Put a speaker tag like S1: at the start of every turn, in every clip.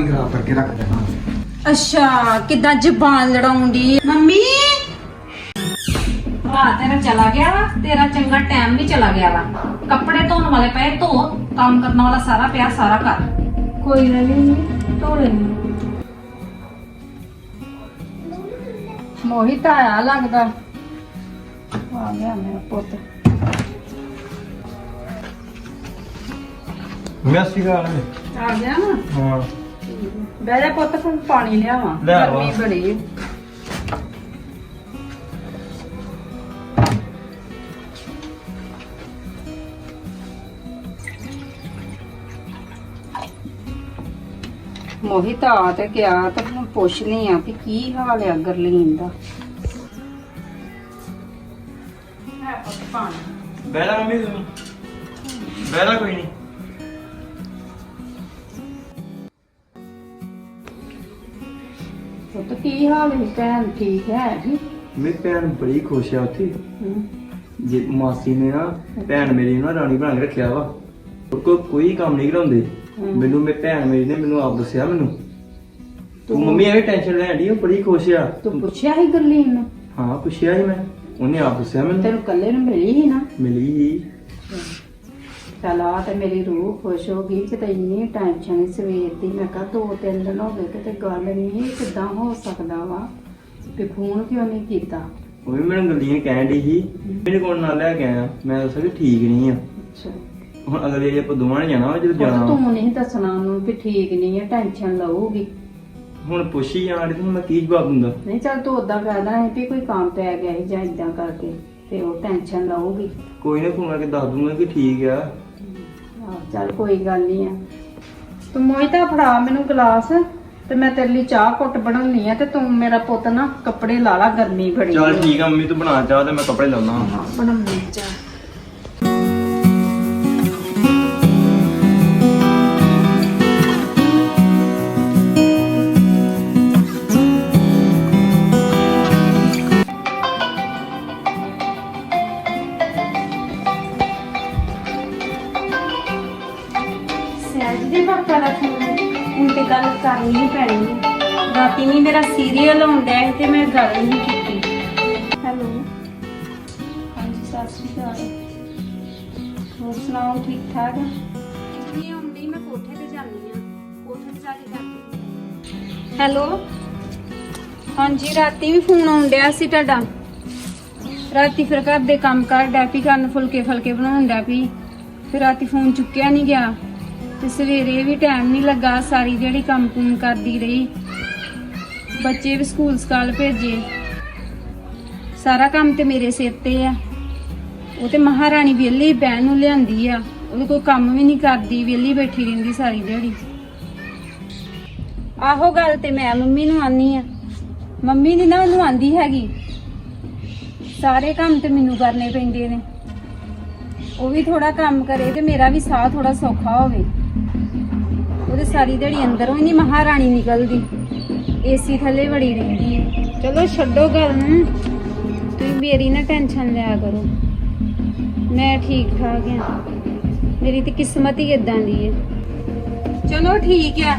S1: ਪਾਣੀ ਖਰਾਬ ਕਰਕੇ ਰੱਖ ਦੇਣਾ।
S2: ਅੱਛਾ ਕਿਦਾਂ ਜ਼ਬਾਨ ਲੜਾਉਂਦੀ ਮੰਮੀ!
S3: ਭਰਾ ਤੇਰਾ ਚਲਾ ਗਿਆ ਵਾ ਤੇਰਾ ਚੰਗਾ ਟਾਈਮ ਵੀ ਚਲਾ ਗਿਆ ਵਾ। ਕੱਪੜੇ ਧੋਣ ਵਾਲੇ ਪਏ ਧੋ ਕੰਮ ਕਰਨ ਵਾਲਾ ਸਾਰਾ ਪਿਆ ਸਾਰਾ ਕਰ।
S2: ਕੋਈ ਗੱਲ ਨਹੀਂ ਧੋ ਲੈਣੀ ਮੋਹਿਤ ਆਇਆ ਲੱਗਦਾ। ਆ ਗਿਆ ਮੇਰਾ ਪੁੱਤ।
S4: ਮੈਸੀ ਗਾਲ
S2: ਆ ਗਿਆ ਨਾ?
S4: ਹਾਂ।
S2: ਬਹਿ ਜਾ ਪੁੱਤ ਫਿਰ ਪਾਣੀ ਲਿਆਵਾਂ।
S4: ਲੈ ਆਵਾ।
S2: ਗਰਮੀ ਬੜੀ ਹੈ। ਮੋਹਿਤ ਆ ਤੇ ਗਿਆ ਤੇ ਮੈਂ ਪੁੱਛਣੀ ਆ ਕਿ ਕੀ ਹਾਲ ਆ ਗਰਲੀਨ ਦਾ। ਹੈ ਪੁੱਤ ਪਾਣੀ।
S4: ਬੈਲਾ ਮੰਮੀ ਤੂੰ। ਬੈਲਾ ਕੋਈ ਨਹੀਂ
S2: ਪੁੱਤ ਕੀ ਹਾਲ ਹੈ? ਭੈਣ ਠੀਕ ਹੈ ਜੀ?
S4: ਮੇਰੀ ਭੈਣ ਬੜੀ ਖੁਸ਼ ਆ ਉੱਥੇ।
S2: ਹਮ।
S4: ਜੇ ਮਾਸੀ ਨੇ ਨਾ ਭੈਣ ਮੇਰੀ ਨੂੰ ਨਾ ਰਾਣੀ ਬਣਾ ਕੇ ਰੱਖਿਆ ਵਾ। ਉਹ ਕੋਈ ਕੰਮ ਨਹੀਂ ਕਰਾਉਂਦੇ।
S2: ਹਮ।
S4: ਮੈਨੂੰ ਮੇਰੀ ਭੈਣ ਮੇਰੀ ਨੇ ਮੈਨੂੰ ਆਪ ਦੱਸਿਆ ਮੈਨੂੰ। ਤੂੰ ਮੰਮੀ ਐਵੇਂ ਟੈਨਸ਼ਨ ਲੈਣ ਦੀ ਉਹ ਬੜੀ ਖੁਸ਼ ਆ।
S2: ਤੂੰ ਪੁੱਛਿਆ ਸੀ ਗਰਲੀਨ ਨੂੰ?
S4: ਹਾਂ ਪੁੱਛਿਆ ਸੀ ਮੈਂ। ਉਹਨੇ ਆਪ ਦੱਸਿਆ ਮੈਨੂੰ।
S2: ਤੈਨੂੰ ਕੱਲੇ ਨੂੰ ਮਿਲੀ ਸੀ ਨਾ?
S4: ਮਿਲੀ ਹੀ
S2: ਚੱਲ ਆ ਤੇ ਮੇਰੀ ਰੂਹ ਖੁਸ਼ ਹੋ ਗਈ ਕਿ ਤੇ ਇੰਨੀ ਟੈਨਸ਼ਨ ਸੀ ਸਵੇਰ ਦੀ। ਮੈਂ ਕਿਹਾ ਦੋ ਤਿੰਨ ਦਿਨ ਹੋ ਗਏ ਕਿਤੇ ਗੱਲ ਨਹੀਂ ਕਿਦਾਂ ਹੋ ਸਕਦਾ ਵਾ। ਤੇ ਫੋਨ ਕਿਉਂ ਨਹੀਂ ਕੀਤਾ?
S4: ਉਹ ਵੀ ਮੈਨੂੰ ਗਲੀਨ ਕਹਿਣ ਦੀ ਸੀ। ਮੇਰੇ ਕੋਲ ਨਾਲ ਲੈ ਕੇ ਆਇਆ। ਮੈਂ ਦੱਸਿਆ ਕਿ ਠੀਕ ਨਹੀਂ ਆ।
S2: ਅੱਛਾ।
S4: ਹੁਣ ਅਗਲੇ ਜੇ ਆਪਾਂ ਦੋਵਾਂ ਨੇ ਜਾਣਾ ਵਾ ਜਦੋਂ
S2: ਪੁੱਤ
S4: ਜਾਣਾ ਵਾ।
S2: ਤੂੰ ਨਹੀਂ ਦੱਸਣਾ ਉਹਨੂੰ ਕਿ ਠੀਕ ਨਹੀਂ ਹੈ ਟੈਨਸ਼ਨ ਲਊਗੀ।
S4: ਹੁਣ ਪੁੱਛੀ ਜਾਣ ਦੀ ਮੈਂ ਕੀ ਜਵਾਬ ਦਿੰਦਾ?
S2: ਨਹੀਂ ਚੱਲ ਤੂੰ ਉਦਾਂ ਕਹਿਦਾ ਹੈ ਵੀ ਕੋਈ ਕੰਮ ਪੈ ਗਿਆ ਹੈ ਜਾਂ ਇਦਾਂ ਕਰਕੇ ਤੇ ਉਹ ਟੈਨਸ਼ਨ ਲਊਗੀ।
S4: ਕੋਈ ਨਾ ਫੋਨ ਕਰਕੇ ਦੱਸ ਦੂੰਗਾ ਕਿ ਠੀਕ ਆ।
S2: ਆਹ, ਚੱਲ ਕੋਈ ਗੱਲ ਨਹੀਂ ਆ। ਤੂੰ ਮੋਹਿਤਾ ਫੜਾ ਮੈਨੂੰ ਗਲਾਸ ਤੇ ਮੈਂ ਤੇਰੇ ਲਈ ਚਾਹ ਘੁੱਟ ਬਣਾਉਣੀ ਆ ਤੇ ਤੂੰ ਮੇਰਾ ਪੁੱਤ ਨਾ ਕੱਪੜੇ ਲਾ ਲਾ ਗਰਮੀ ਬੜੀ
S4: ਚੱਲ। ਠੀਕ ਆ ਮੰਮੀ ਤੂੰ ਬਣਾ ਚਾਹ ਤੇ ਮੈਂ ਕੱਪੜੇ ਲਾਉਣਾ
S2: ਹਾਂ। ਬਣਾਉਣੀ ਚਾਹ।
S3: ਦਾ ਫੋਨ ਹੁਣ ਤੇ ਗੱਲ ਕਰਨੀ ਹੀ ਪੈਣੀ ਹੈ। ਰਾਤੀ ਵੀ ਮੇਰਾ ਸੀਰੀਅਲ ਹੁੰਦਾ ਹੈ ਤੇ ਮੈਂ ਗੱਲ ਹੀ ਨਹੀਂ ਕੀਤੀ। ਹੈਲੋ। ਹਾਂਜੀ ਸਤਿ ਸ਼੍ਰੀ ਅਕਾਲ। ਹੋਰ ਸੁਣਾਓ ਠੀਕ ਠਾਕ? ਨਹੀਂ ਆਉਂਦੀ ਮੈਂ ਕੋਠੇ ਤੇ ਜਾਂਦੀ ਆ ਕੋਠੇ ਤੇ ਜਾ ਕੇ ਕਰਦੀ ਹੈਲੋ। ਹਾਂਜੀ ਰਾਤੀ ਵੀ ਫੋਨ ਆਉਂਦਿਆ ਸੀ ਤੁਹਾਡਾ। ਰਾਤੀ ਫਿਰ ਘਰ ਦੇ ਕੰਮ ਕਰ ਡੈਪੀ ਕਰਨ ਫੁਲਕੇ ਫਲਕੇ ਬਣਾਉਣ ਡੈਪੀ ਫਿਰ ਰਾਤੀ ਫੋਨ ਚੁੱਕਿਆ ਨਹੀਂ ਗਿਆ। ਤੇ ਸਵੇਰੇ ਵੀ ਟਾਈਮ ਨਹੀਂ ਲੱਗਾ, ਸਾਰੀ ਜਿਹੜੀ ਕੰਮ ਕੁਮ ਕਰਦੀ ਰਹੀ। ਬੱਚੇ ਵੀ ਸਕੂਲ ਸਕਾਲ ਭੇਜੇ। ਸਾਰਾ ਕੰਮ ਤੇ ਮੇਰੇ ਸਿਰ ਤੇ ਆ। ਉਹ ਤੇ ਮਹਾਰਾਣੀ ਵਿਹਲੀ ਬਹਿਣ ਨੂੰ ਲਿਆਂਦੀ ਆ। ਉਹਦੇ ਕੋਈ ਕੰਮ ਵੀ ਨਹੀਂ ਕਰਦੀ, ਵਿਹਲੀ ਬੈਠੀ ਰਹਿੰਦੀ ਸਾਰੀ ਦਿਹਾੜੀ। ਆਹੋ ਗੱਲ ਤੇ ਮੈਂ ਮੰਮੀ ਨੂੰ ਆਨੀ ਆ। ਮੰਮੀ ਨੀ ਨਾ ਉਹਨੂੰ ਆਂਦੀ ਹੈਗੀ। ਸਾਰੇ ਕੰਮ ਤੇ ਮੈਨੂੰ ਕਰਨੇ ਪੈਂਦੇ ਨੇ। ਉਹ ਵੀ ਥੋੜਾ ਕੰਮ ਕਰੇ ਤੇ ਮੇਰਾ ਵੀ ਸਾਹ ਥੋੜਾ ਸੌਖਾ ਹੋਵੇ। ਉਹਦੇ ਸਾਰੀ ਦਿਹਾੜੀ ਅੰਦਰੋਂ ਹੀ ਨਹੀਂ ਮਹਾਰਾਣੀ ਨਿਕਲਦੀ। ਏਸੀ ਥੱਲੇ ਵੜੀ ਰਹਿੰਦੀ ਹੈ। ਚਲੋ ਛੱਡੋ ਗੱਲ ਨੂੰ। ਤੁਸੀਂ ਮੇਰੀ ਨਾ ਟੈਨਸ਼ਨ ਲਿਆ ਕਰੋ। ਮੈਂ ਠੀਕ ਠਾਕ ਹਾਂ। ਮੇਰੀ ਤੇ ਕਿਸਮਤ ਹੀ ਇਦਾਂ ਦੀ ਹੈ। ਚਲੋ ਠੀਕ ਆ।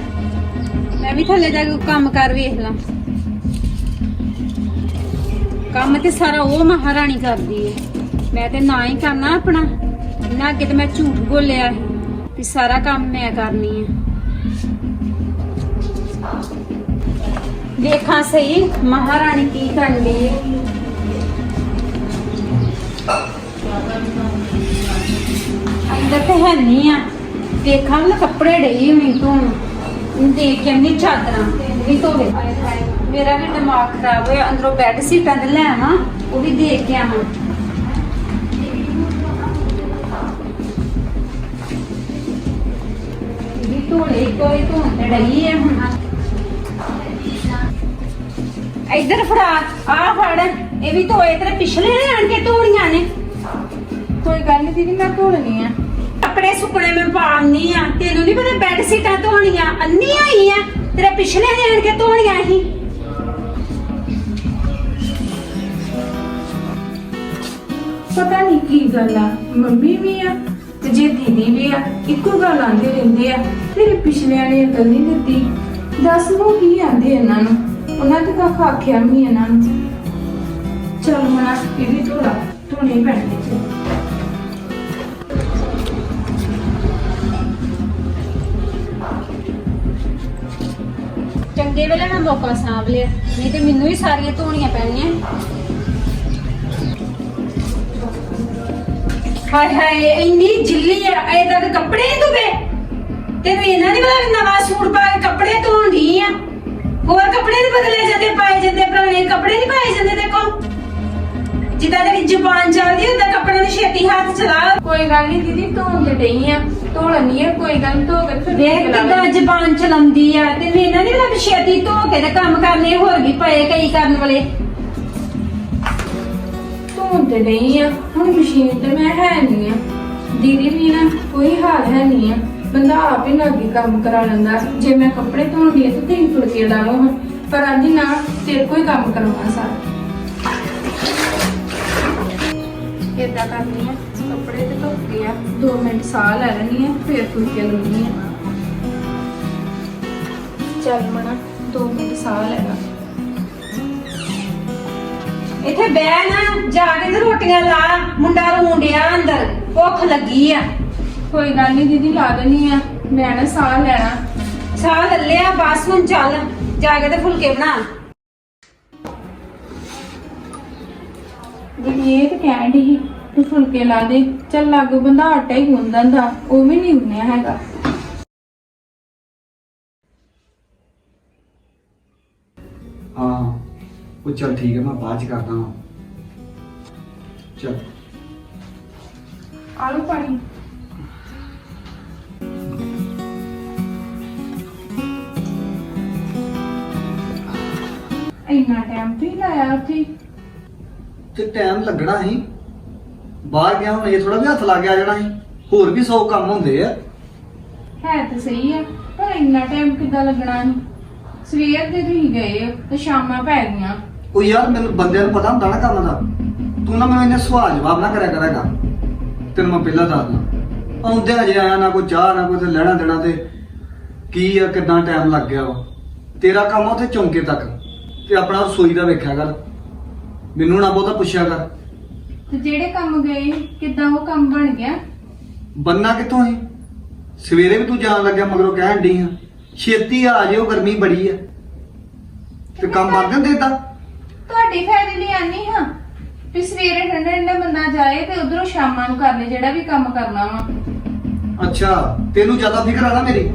S3: ਮੈਂ ਵੀ ਥੱਲੇ ਜਾ ਕੇ ਕੰਮ ਕਰ ਵੇਖ ਲਾਂ। ਕੰਮ ਤੇ ਸਾਰਾ ਉਹ ਮਹਾਰਾਣੀ ਕਰਦੀ ਹੈ। ਮੈਂ ਤੇ ਨਾ ਹੀ ਕਰਨਾ ਆਪਣਾ। ਨਾ ਅੱਗੇ ਤੇ ਮੈਂ ਝੂਠ ਬੋਲਿਆ ਹੈ। ਕਿ ਸਾਰਾ ਕੰਮ ਮੈਂ ਕਰਨੀ ਹੈ। ਦੇਖਾਂ ਸਹੀ, ਮਹਾਰਾਣੀ ਕੀ ਕਰਦੀ ਹੈ ਅੰਦਰ ਤੇ ਹੈ ਨਹੀਂ ਆ। ਦੇਖਾਂ ਨਾ ਕੱਪੜੇ ਡਈ ਹੋਈ ਤੂੰ ਦੇਖ ਕੇ ਨਹੀਂ ਚਾਦਰਾਂ ਵੀ ਧੋਵੇ ਮੇਰਾ ਵੀ ਦਿਮਾਗ ਖਰਾਬ ਹੋਇਆ। ਅੰਦਰੋਂ ਬੈੱਡ ਸੀਟਾਂ ਤੇ ਲੈ ਆਵਾਂ, ਉਹ ਵੀ ਦੇਖ ਕੇ ਆਵਾਂ। ਵੀ ਧੋਲੇ ਕੋਈ ਧੋਣ ਤੇ ਡਈ ਹੈ ਹੁਣ। ਇੱਧਰ ਫੜਾ ਆ ਫੜ। ਇਹ ਵੀ ਧੋਏ ਤੇਰੇ ਪਿਛਲੇ ਨੇ ਆਣ ਕੇ ਧੋਣੀਆਂ ਨੇ।
S2: ਕੋਈ ਗੱਲ ਨਹੀਂ ਦੀਦੀ ਮੈਂ ਧੋਣੀ ਆ।
S3: ਕੱਪੜੇ ਸੁੱਕਣੇ ਮੈਂ ਪਾਉਣੀ ਆ। ਤੈਨੂੰ ਨਹੀਂ ਪਤਾ ਬੈੱਡ ਸੀਟਾਂ ਧੋਣੀਆਂ? ਅੰਨੀ ਆਈ ਆ। ਤੇਰੇ ਪਿਛਲੇ ਨੇ ਆਣ ਕੇ ਧੋਣੀਆਂ ਸੀ
S5: ਪਤਾ ਨਹੀਂ ਕੀ ਗੱਲ ਆ। ਮੰਮੀ ਵੀ ਆ ਤੇ ਜੇ ਦੀਦੀ ਵੀ ਆ ਇੱਕੋ ਗੱਲ ਆਂਦੇ ਰਹਿੰਦੇ ਆ। ਤੇਰੇ ਪਿਛਲਿਆਂ ਨੇ ਅਕਲ ਨਹੀਂ ਦਿੱਤੀ। ਦੱਸ ਨੂੰ ਕੀ ਆਂਦੇ ਇਹਨਾਂ ਨੂੰ? ਉਹਨਾਂ ਤੇ ਕੱਖ ਆਖਿਆ ਵੀ ਨਹੀਂ ਇਹਨਾਂ ਨੂੰ। ਚਲ ਮਨਾ ਇਹ ਵੀ ਧੋਲਾ ਧੋਣੇ ਪੈਣੇ ਚ
S3: ਚੰਗੇ ਵੇਲੇ ਮੈਂ ਮੌਕਾ ਸਾਂਭ ਲਿਆ, ਨਹੀਂ ਤੇ ਮੈਨੂੰ ਹੀ ਸਾਰੀਆਂ ਧੋਣੀਆਂ ਪੈਣੀਆਂ। ਹਾਏ ਹਾਏ, ਇੰਨੀ ਜਿੱਲੀ ਆ ਐਦਾਂ ਦੇ ਕੱਪੜੇ ਨਹੀਂ ਧੁੱਪੇ ਤੈਨੂੰ ਇਹਨਾਂ ਦੀ ਪਤਾ ਨਵਾਂ ਸੂਟ ਪਾ ਕੇ ਕੱਪੜੇ ਧੋਣ ਦੀ ਆ। ਹੋਰ ਕੱਪੜੇ ਨਹੀਂ ਬਦਲੇ ਜਾਂਦੇ ਪਾਏ ਜਾਂਦੇ ਪੁਰਾਣੇ ਕੱਪੜੇ ਨਹੀਂ ਪਾਏ ਜਾਂਦੇ ਦੇਖੋ ਜਿੱਦਾਂ ਤੇਰੀ ਜ਼ੁਬਾਨ ਚੱਲਦੀ ਹੁੰਦਾ ਕੱਪੜਿਆਂ ਨੂੰ ਛੇਤੀ ਹੱਥ ਚਲਾ।
S5: ਕੋਈ ਗੱਲ ਨਹੀਂ ਦੀਦੀ ਧੋਣ ਤੇ ਡਈ ਆ ਧੋਲਣੀ ਆ ਕੋਈ ਗੱਲ ਨੀ, ਧੋ ਕੇ ਤੇ ਫਿਰ
S3: ਵੇਖ ਕਿੱਦਾਂ ਜ਼ਬਾਨ ਚਲਾਉਂਦੀ ਆ ਤੇ ਇਹਨਾਂ ਦੀ ਵੀ ਛੇਤੀ ਧੋ ਕੇ ਤੇ ਕੰਮ ਕਰਨੇ ਹੋਰ ਵੀ ਪਏ ਕਈ ਕਰਨ ਵਾਲੇ।
S5: ਧੋਣ ਤੇ ਡਈ ਆ ਹੁਣ ਮਸ਼ੀਨ ਤੇ ਮੈਂ ਹੈ ਨਹੀਂ ਆ। ਦੀਦੀ ਵੀ ਨਾ ਕੋਈ ਹਾਲ ਹੈ ਨਹੀਂ ਆ। ਬੰਦਾ ਆਪ ਹੀ ਲਾਗੇ ਕੰਮ ਕਰਾ ਲੈਂਦਾ ਜੇ ਮੈਂ ਕੱਪੜੇ ਧੋਣੀ ਆ ਤੇ ਤਿੰਨ ਫੁਲਕੇ ਲਵਾਂ। ਪਰ ਅੱਜ ਨਾ ਤੇਰੇ ਕੋਈ ਕੰਮ ਕਰਵਾਉਣਾ ਸਾਰਾ। ਏਦਾਂ ਕਰਨੀ ਆ ਕੱਪੜੇ ਤੇ ਧੋਤੇ ਆ। 2 ਮਿੰਟ ਸਾਹ ਲੈ ਲੈਣੀ ਆ ਫਿਰ ਫੁਲਕੇ ਲਾਉਣੀ ਆ ਚੱਲ ਮਣਾ 2 ਮਿੰਟ ਸਾਹ ਲੈ ਲਾ।
S3: ਇੱਥੇ ਬਹਿ ਨਾ ਜਾ ਕੇ ਤੇ ਰੋਟੀਆਂ ਲਾ। ਮੁੰਡਾ ਰੋਂਡਿਆ ਅੰਦਰ ਭੁੱਖ ਲੱਗੀ ਆ।
S5: ਕੋਈ ਗੱਲ ਨਹੀਂ ਦੀਦੀ ਲਾ ਦੇਣੀ ਆ। ਮੈਂ ਨਾ ਸਾਹ ਲੈਣਾ।
S3: ਸਾਹ ਲੈ ਲਿਆ ਬਸ ਹੁਣ ਚੱਲ। ਜਾ ਕੇ ਤੇ ਫੁਲਕੇ ਬਣਾ।
S5: ਦੀਦੀ ਇਹ ਤਾਂ ਕਹਿਣ ਦੀ ਤੂੰ ਫੁਲਕੇ ਲਾ ਦੇ। ਚੱਲ ਲਾਗੋ ਬੰਦਾ ਆਟਾ ਹੀ ਗੁੰਦਣ ਦਾ ਉਹ ਵੀ ਨਹੀਂ ਗੁੰਨਿਆ ਹੈਗਾ।
S1: ਹਾਂ ਉਹ ਚੱਲ ਠੀਕ ਹੈ ਮੈਂ ਬਾਅਦ ਚ ਕਰਦਾ ਹਾਂ ਚੱਲ।
S5: ਆਲੂ ਪਾਣੀ। ਇੰਨਾ ਟਾਈਮ ਤੇ ਹੀ ਲਾਇਆ ਉੱਥੇ?
S1: ਤੇ ਟਾਈਮ ਲੱਗਣਾ ਸੀ। ਬਾਹਰ ਗਿਆ ਹੁਣ ਇਹ ਥੋੜਾ ਵੀ ਹੱਥ ਲੱਗ ਗਿਆ ਜਾਣਾ ਸੀ। ਹੋਰ ਵੀ 100 ਕੰਮ ਹੁੰਦੇ ਆ।
S5: ਹੈ ਤਾਂ ਸਹੀ ਆ ਪਰ ਇੰਨਾ ਟਾਈਮ ਕਿੱਦਾਂ ਲੱਗਣਾ ਸੀ? ਸਵੇਰ ਦੇ ਤੁਸੀਂ ਗਏ ਹੋ ਤੇ ਸ਼ਾਮਾਂ ਪੈ ਗਈਆਂ।
S1: ਉਹ ਯਾਰ ਮੈਨੂੰ ਬੰਦਿਆਂ ਨੂੰ ਪਤਾ ਹੁੰਦਾ ਨਾ ਕੰਮ ਦਾ। ਤੂੰ ਨਾ ਮੈਨੂੰ ਇੰਨੇ ਸਵਾਲ ਜਵਾਬ ਨਾ ਕਰਿਆ ਕਰੇਗਾ ਤੈਨੂੰ ਮੈਂ ਪਹਿਲਾਂ ਦੱਸਦਾ ਆਉਂਦਿਆਂ ਜੇ ਆਇਆ ਨਾ ਕੋਈ ਚਾਹ ਨਾ ਕੋਈ ਤੇ ਲੈਣਾ ਦੇਣਾ ਤੇ ਕੀ ਆ ਕਿੰਨਾ ਟਾਈਮ ਲੱਗ ਗਿਆ ਵਾ। ਤੇਰਾ ਕੰਮ ਆ ਉੱਥੇ ਚੌਂਕੇ ਤੱਕ। ਤੇ ਆਪਣਾ ਰਸੋਈ ਦਾ ਵੇਖਿਆ ਕਰ। ਮੈਨੂੰ ਨਾ ਬਹੁਤਾ ਪੁੱਛਿਆ ਕਰ।
S5: ਤੇ ਜਿਹੜੇ ਕੰਮ ਗਏ ਕਿੱਦਾਂ ਉਹ ਕੰਮ ਬਣ ਗਿਆ?
S1: ਬੰਨਾ ਕਿੱਥੋਂ ਹੈ ਸਵੇਰੇ ਵੀ ਤੂੰ ਜਾਣ ਲੱਗਿਆ ਮਗਰੋਂ ਕਹਿਣ ਡਈ ਆ ਛੇਤੀ ਆ ਜਿਓ ਗਰਮੀ ਬੜੀ ਆ। ਤੇ ਕੰਮ ਬੰਦ ਨਹੀਂ ਦੇਤਾ
S5: ਤੁਹਾਡੇ ਫਾਇਦੇ ਲਈ ਆਨੀ ਹਾਂ ਵੀ ਸਵੇਰੇ ਠੰਡਾ ਠੰਡਾ ਬੰਦਾ ਜਾਏ ਤੇ ਉਧਰੋਂ ਸ਼ਾਮਾਂ ਨੂੰ ਕਰ ਲੈ ਜਿਹੜਾ ਵੀ ਕੰਮ ਕਰਨਾ ਵਾ।
S1: ਅੱਛਾ ਤੈਨੂੰ ਜ਼ਿਆਦਾ ਫਿਕਰ ਆ ਨਾ ਮੇਰੀ?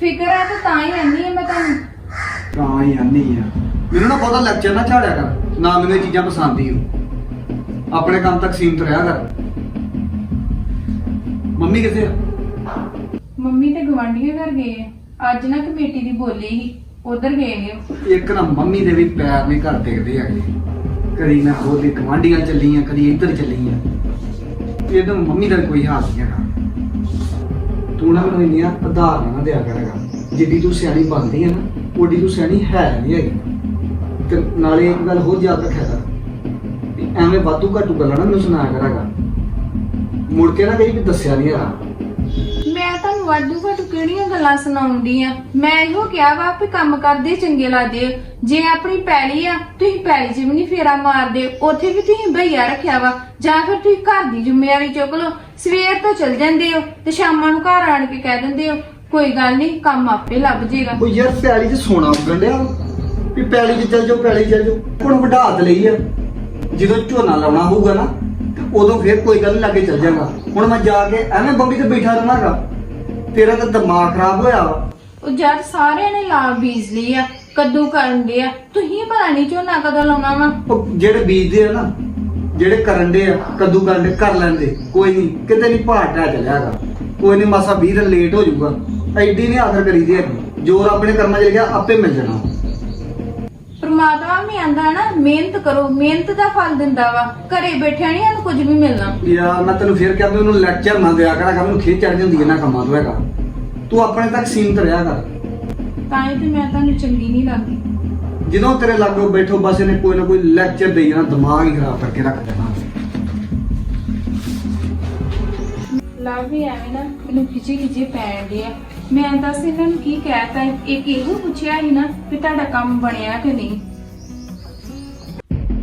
S5: ਫਿਕਰ ਆ ਤਾਂ ਤਾਂ ਹੀ ਆਨੀ ਹਾਂ ਮੈਂ ਤੁਹਾਨੂੰ।
S1: ਤਾਂ ਆ। ਮੈਨੂੰ ਨਾ ਬਹੁਤਾ ਲੈਕਚਰ ਨਾ ਝਾੜਿਆ ਕਰ। ਨਾ ਮੈਨੂੰ ਇਹ ਚੀਜ਼ਾਂ ਪਸੰਦ ਹੀ ਹੋ ਆਪਣੇ ਕੰਮ ਤੱਕ ਸੀਮਤ ਰਿਹਾ ਕਰ। ਮੰਮੀ ਕਿੱਥੇ ਆ?
S5: ਮੰਮੀ ਤੇ ਗਵਾਂਢੀਆਂ ਘਰ ਗਏ ਆ। ਅੱਜ ਨਾ ਕਮੇਟੀ ਦੀ ਬੋਲੀ ਸੀ। ਉਧਰ ਗਏ ਨੇ।
S1: ਇੱਕ ਨਾ ਮੰਮੀ ਦੇ ਵੀ ਪੈਰ ਨਹੀਂ ਘਰ ਟਿਕਦੇ ਹੈਗੇ। ਕਦੀ ਮੈਂ ਹੋਰ ਵੀ ਕਮਾਂਡੀਆਂ ਚੱਲੀ ਆ ਕਦੀ ਇੱਧਰ ਚੱਲੀ ਆ। ਇਹਦੋਂ ਮੰਮੀ ਦਾ ਕੋਈ ਹਾਲ ਨਹੀਂ ਹੈਗਾ। ਤੂੰ ਨਾ ਮੈਨੂੰ ਇੰਨੀਆਂ ਉਦਾਹਰਨਾਂ ਨਾ ਦਿਆ ਕਰੇਗਾ ਜਿੱਦੀ ਤੂੰ ਸਿਆਣੀ ਬਣਦੀ ਹੈ ਨਾ। ਓਡੀ ਤੂੰ ਸਿਆਣੀ ਹੈ ਨਹੀਂ ਹੈਗੀ। ਤੇ ਨਾਲੇ ਇੱਕ ਗੱਲ ਹੋਰ ਯਾਦ ਰੱਖਿਆ ਕਰ, ਵੀ ਐਵੇਂ ਵਾਧੂ ਘਾਟੂ ਗੱਲਾਂ ਨਾ ਮੈਨੂੰ ਸੁਣਾਇਆ ਕਰੇਗਾ ਮੁੜ ਕੇ ਨਾ ਕਹੀ ਵੀ ਦੱਸਿਆ ਨਹੀਂ ਹੈਗਾ।
S5: ਮੈਂ ਤੁਹਾਨੂੰ ਵਾਧੂ ਘਟੂ ਕਿਹੜੀਆਂ ਗੱਲਾਂ ਸੁਣਾਉਂਦੀ ਆ? ਮੈਂ ਇਹੋ ਕਿਹਾ ਵਾ ਵੀ ਕੰਮ ਕਰਦੇ ਚੰਗੇ ਲੱਗਦੇ ਹੋ। ਜੇ ਆਪਣੀ ਪੈਲੀ ਆ, ਤੁਸੀਂ ਪੈਲੀ 'ਚ ਵੀ ਨਹੀਂ ਫੇਰਾ ਮਾਰਦੇ। ਉੱਥੇ ਵੀ ਤੁਸੀਂ ਭਈਆ ਰੱਖਿਆ ਵਾ। ਜਾਂ ਫਿਰ ਤੁਸੀਂ ਘਰ ਦੀ ਜ਼ਿੰਮੇਵਾਰੀ ਚੁੱਕ ਲਓ। ਸਵੇਰ ਤੋਂ ਚਲ ਜਾਂਦੇ ਹੋ ਤੇ ਸ਼ਾਮਾਂ ਨੂੰ ਘਰ ਆਣ ਕੇ ਕਹਿ ਦਿੰਦੇ ਹੋ ਕੋਈ ਗੱਲ ਨਹੀਂ ਕੰਮ ਆਪੇ ਲੱਭ ਜੇਗਾ।
S1: ਉਹ ਯਾਰ ਪੈਲੀ 'ਚ ਸੋਨਾ ਉੱਗਣ ਡਿਆ ਵਾ। ਪੈਲੀ 'ਚ ਚੱਲ ਜਾਓ ਪੈਲੀ 'ਚ ਚੱਲ ਜਾਓ। ਹੁਣ ਵਢਾਤ ਲਈ ਆ। ਜਦੋਂ ਝੋਨਾ ਲਾਉਣਾ ਹੋਊਗਾ ਨਾ ਤੇ ਉਦੋਂ ਫਿਰ ਕੋਈ ਗੱਲ ਨੀ ਲਾਗੇ ਚੱਲ ਜਾਗਾ। ਹੁਣ ਮੈਂ ਜਾ ਕੇ ਐਵੇਂ ਬੰਬੀ ਤੇ ਬੈਠਾ ਰਹਾਂਗਾ। ਤੇਰਾ ਤਾਂ ਦਿਮਾਗ ਖਰਾਬ ਹੋਇਆ ਵਾ।
S5: ਉਹ ਜਦ ਸਾਰਿਆਂ ਨੇ ਲਾ ਬੀਜ ਲਈ ਆ ਕੱਦੂ ਕਰਨ ਦੇ ਆ ਤੁਸੀਂ ਪਤਾ ਨਹੀਂ ਝੋਨਾ ਕਦੋਂ ਲਾਉਣਾ ਵਾ।
S1: ਉਹ ਜਿਹੜੇ ਬੀਜਦੇ ਆ ਨਾ ਜਿਹੜੇ ਕਰਨ ਦੇ ਆ ਕੱਦੂ ਕਰਨ ਦੇ ਕਰ ਲੈਂਦੇ। ਕੋਈ ਨਹੀਂ ਕਿਤੇ ਨਹੀਂ ਭਾਟਾ ਚੱਲਿਆਗਾ ਕੋਈ ਨਹੀਂ ਮਾਸਾ 20 ਦਿਨ ਲੇਟ ਹੋ ਜਾਊਗਾ। ਐਡੀ ਨਹੀਂ ਆਖਰ ਕਰੀ ਦੀ ਹੈਗੀ। ਜੋ ਰੱਬ ਨੇ ਕਰਮਾਂ 'ਚ ਲਿਖਿਆ ਆਪੇ ਮਿਲ ਜਾਣਾ।
S5: ਪ੍ਰਮਾਤਮਾ ਵੀ ਆਂਦਾ ਨਾ ਮਿਹਨਤ ਕਰੋ ਮਿਹਨਤ ਦਾ ਫਲ ਦਿੰਦਾ ਵਾ। ਘਰੇ ਬੈਠਿਆ ਨਹੀਂ ਸਾਨੂੰ ਕੁਝ ਵੀ ਮਿਲਣਾ।
S1: ਯਾਰ ਮੈਂ ਤੈਨੂੰ ਫੇਰ ਕਹਿੰਦਾ ਉਹਨੂੰ ਲੈਕਚਰ ਨਾ ਦਿਆ ਕਰਾਂ ਕਿ ਉਹਨੂੰ ਖੇਚ ਚੜ ਜਾਂਦੀ ਹੈ ਨਾ ਕੰਮਾਂ ਤੋਂ ਹੈਗਾ। ਤੂੰ ਆਪਣੇ ਤੱਕ ਸੀਮਤ ਰਿਹਾ ਕਰ।
S5: ਤਾਂ ਹੀ ਤੇ ਮੈਂ ਤੁਹਾਨੂੰ ਚੰਗੀ ਨਹੀਂ ਲੱਗਦੀ।
S1: ਜਦੋਂ ਤੇਰੇ ਲਾਗੋਂ ਬੈਠੋ ਬਸ ਇਹਨੇ ਕੋਈ ਨਾ ਕੋਈ ਲੈਕਚਰ ਦੇਈ ਜਾਣਾ ਦਿਮਾਗ ਹੀ ਖਰਾਬ ਕਰਕੇ ਰੱਖ ਦੇਣਾ।
S5: ਲਵ ਵੀ ਐਵੇਂ ਨਾ ਮੈਨੂੰ ਖਿਚੀ ਖਿਚੀ ਪੈਣ ਦੀ ਆ। ਮੈਂ ਦੱਸ ਇਹਨਾਂ ਨੂੰ ਕੀ ਕਹਿਤਾ ਇੱਕ ਇਹੋ ਪੁੱਛਿਆ ਸੀ ਨਾ ਵੀ ਤੁਹਾਡਾ ਕੰਮ ਬਣਿਆ ਕਿ ਨਹੀਂ।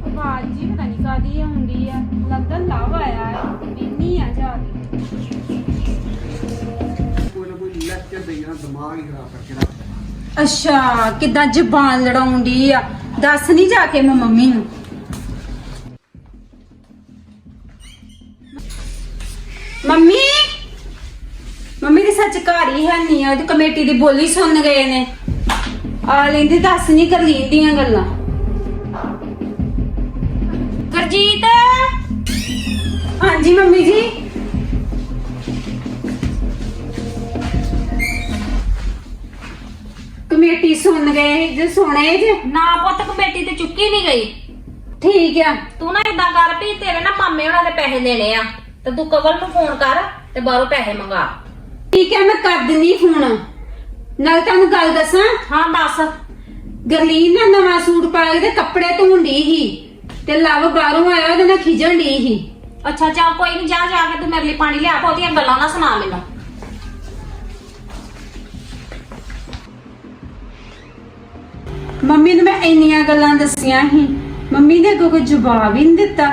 S6: ਆਵਾਜ਼ ਜੀ ਪਤਾ ਨਹੀਂ ਕਾਦੀ ਆਉਂਦੀ ਆ। ਲੱਗਦਾ ਲਵ ਆਇਆ ਹੈ ਇੰਨੀ ਆ ਜਾ ਕੇ।
S1: ਕੋਈ ਨਾ ਕੋਈ ਲੈਕਚਰ ਦੇ ਜਾਣਾ ਦਿਮਾਗ ਹੀ ਖਰਾਬ ਕਰਕੇ ਰੱਖ।
S3: ਅੱਛਾ ਕਿਦਾਂ ਜ਼ਬਾਨ ਲੜਾਉਂਦੀ ਆ? ਦੱਸ ਨਹੀਂ ਜਾ ਕੇ ਮੈਂ ਮੰਮੀ ਨੂੰ। ਮੰਮੀ ਸੱਚ ਘਰ ਹੀ ਹੈ ਨਹੀਂ ਆ ਕਮੇਟੀ ਦੀ ਬੋਲੀ ਸੁਣ ਗਏ ਨੇ। ਆ ਲੈਂਦੀ ਦੱਸ ਨਹੀਂ ਕਰ ਦੀਆਂ ਗੱਲਾਂ। ਗੁਰਜੀਤ! ਹਾਂਜੀ ਮੰਮੀ ਜੀ? ਕਮੇਟੀ ਸੁਣ ਗਏ ਜੇ ਸੁਣੇ ਜੇ।
S7: ਨਾ ਪੁੱਤ ਕਮੇਟੀ ਤੇ ਚੁੱਕੀ ਨਹੀਂ ਗਈ।
S3: ਠੀਕ ਆ।
S7: ਤੂੰ ਨਾ ਇਦਾਂ ਕਰ ਵੀ ਤੇਰੇ ਨਾ ਮਾਮੇ ਉਹਨਾਂ ਦੇ ਪੈਸੇ ਦੇਣੇ ਆ। ਤੇ ਤੂੰ ਕਵਲ ਨੂੰ ਫੋਨ ਕਰ ਤੇ ਬਾਹਰੋਂ ਪੈਸੇ ਮੰਗਾ।
S3: ਠੀਕ ਹੈ ਮੈਂ ਕਰ ਦਿੰਨੀ ਫੋਨ ਨਾਲ ਤੁਹਾਨੂੰ ਗੱਲ ਦੱਸਾਂ?
S7: ਹਾਂ ਦੱਸ।
S3: ਗਰਲੀਨ ਨਾ ਨਵਾਂ ਸੂਟ ਪਾ ਕੇ ਤੇ ਕੱਪੜੇ ਧੋਂਦੀ ਸੀ। ਤੇ ਲਵ ਬਾਹਰੋਂ ਆਇਆ ਉਹਦੇ ਨਾਲ ਖਿਜਣ ਡਈ ਸੀ।
S7: ਅੱਛਾ ਚੱਲ ਕੋਈ ਨਹੀਂ ਜਾ ਜਾ ਕੇ ਤੂੰ ਮੇਰੇ ਲਈ ਪਾਣੀ ਲਿਆ ਬਹੁਤੀਆਂ ਗੱਲਾਂ ਨਾ ਸੁਣਾ ਮੈਨੂੰ।
S3: ਮੰਮੀ ਨੂੰ ਮੈਂ ਇੰਨੀਆਂ ਗੱਲਾਂ ਦੱਸੀਆਂ ਸੀ। ਮੰਮੀ ਨੇ ਕੋਈ ਜਵਾਬ ਹੀ ਨਹੀਂ ਦਿੱਤਾ।